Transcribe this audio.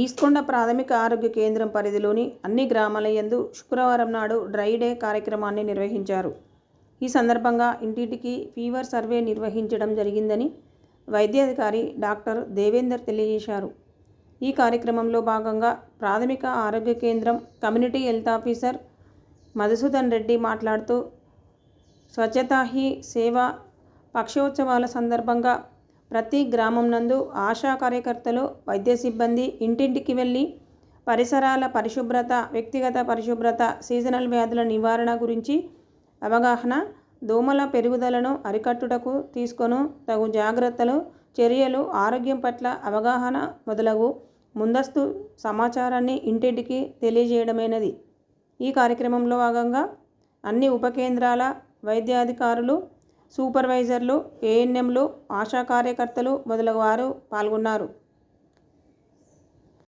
ఈస్కొండ ప్రాథమిక ఆరోగ్య కేంద్రం పరిధిలోని అన్ని గ్రామాల యందు శుక్రవారం నాడు డ్రై డే కార్యక్రమాన్ని నిర్వహించారు. ఈ సందర్భంగా ఇంటింటికి ఫీవర్ సర్వే నిర్వహించడం జరిగిందని వైద్యాధికారి డాక్టర్ దేవేందర్ తెలియజేశారు. ఈ కార్యక్రమంలో భాగంగా ప్రాథమిక ఆరోగ్య కేంద్రం community health officer Madhusudan Reddy మాట్లాడుతూ స్వచ్ఛతా హీ సేవ పక్షోత్సవాల సందర్భంగా ప్రతి గ్రామం నందు ఆశా కార్యకర్తలు వైద్య సిబ్బంది ఇంటింటికి వెళ్ళి పరిసరాల పరిశుభ్రత వ్యక్తిగత పరిశుభ్రత సీజనల్ వ్యాధుల నివారణ గురించి అవగాహన దోమల పెరుగుదలను అరికట్టుటకు తీసుకొను తగు జాగ్రత్తలు చర్యలు ఆరోగ్యం పట్ల అవగాహన మొదలగు ముందస్తు సమాచారాన్ని ఇంటింటికి తెలియజేయడమైనది. ఈ కార్యక్రమంలో భాగంగా అన్ని ఉప కేంద్రాల వైద్యాధికారులు సూపర్వైజర్లు ఏఎన్ఎంలు ఆశా కార్యకర్తలు మొదలగు వారు పాల్గొన్నారు.